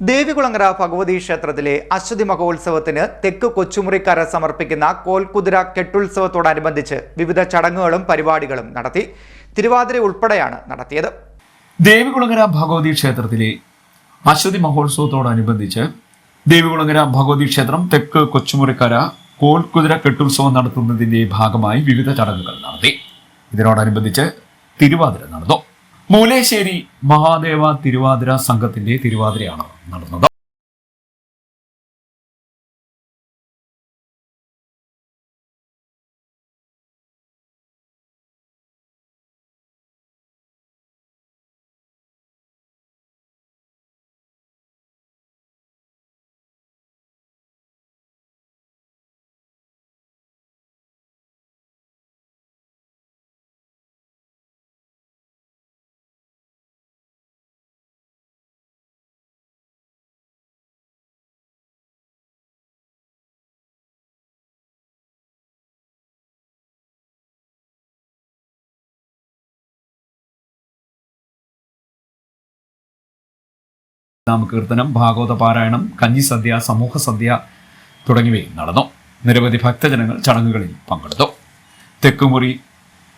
ദേവികുളങ്ങര ഭഗവതി ക്ഷേത്രത്തിലെ അശ്വതി മഹോത്സവത്തിന് തെക്ക് കൊച്ചുമുറിക്കര സമർപ്പിക്കുന്ന കോൽക്കുതിര കെട്ടുത്സവത്തോടനുബന്ധിച്ച് വിവിധ ചടങ്ങുകളും പരിപാടികളും നടത്തി തിരുവാതിര ഉൾപ്പെടെയാണ് നടത്തിയത്. ദേവികുളങ്ങര ഭഗവതി ക്ഷേത്രത്തിലെ അശ്വതി മഹോത്സവത്തോടനുബന്ധിച്ച് ദേവികുളങ്ങര ഭഗവതി ക്ഷേത്രം തെക്ക് കൊച്ചുമുറിക്കര കോൽക്കുതിര കെട്ടുത്സവം നടത്തുന്നതിന്റെ ഭാഗമായി വിവിധ ചടങ്ങുകൾ നടത്തി. ഇതിനോടനുബന്ധിച്ച് തിരുവാതിര നടന്നു. മൂലേശ്ശേരി മഹാദേവ തിരുവാതിര സംഘത്തിന്റെ തിരുവാതിരയാണ് നടന്നത്. നാമകീർത്തനം ഭാഗവത പാരായണം കഞ്ഞിസദ്യ സമൂഹ സദ്യ തുടങ്ങിയവയും നടന്നു. നിരവധി ഭക്തജനങ്ങൾ ചടങ്ങുകളിൽ പങ്കെടുത്തു. തെക്കുമുറി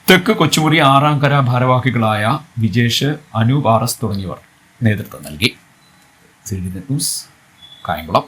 തെക്ക് കൊച്ചുമുറി ആറാംകര ഭാരവാഹികളായ വിജേഷ് അനൂപ് ആർ എസ് തുടങ്ങിയവർ നേതൃത്വം നൽകി. ന്യൂസ് കായംകുളം.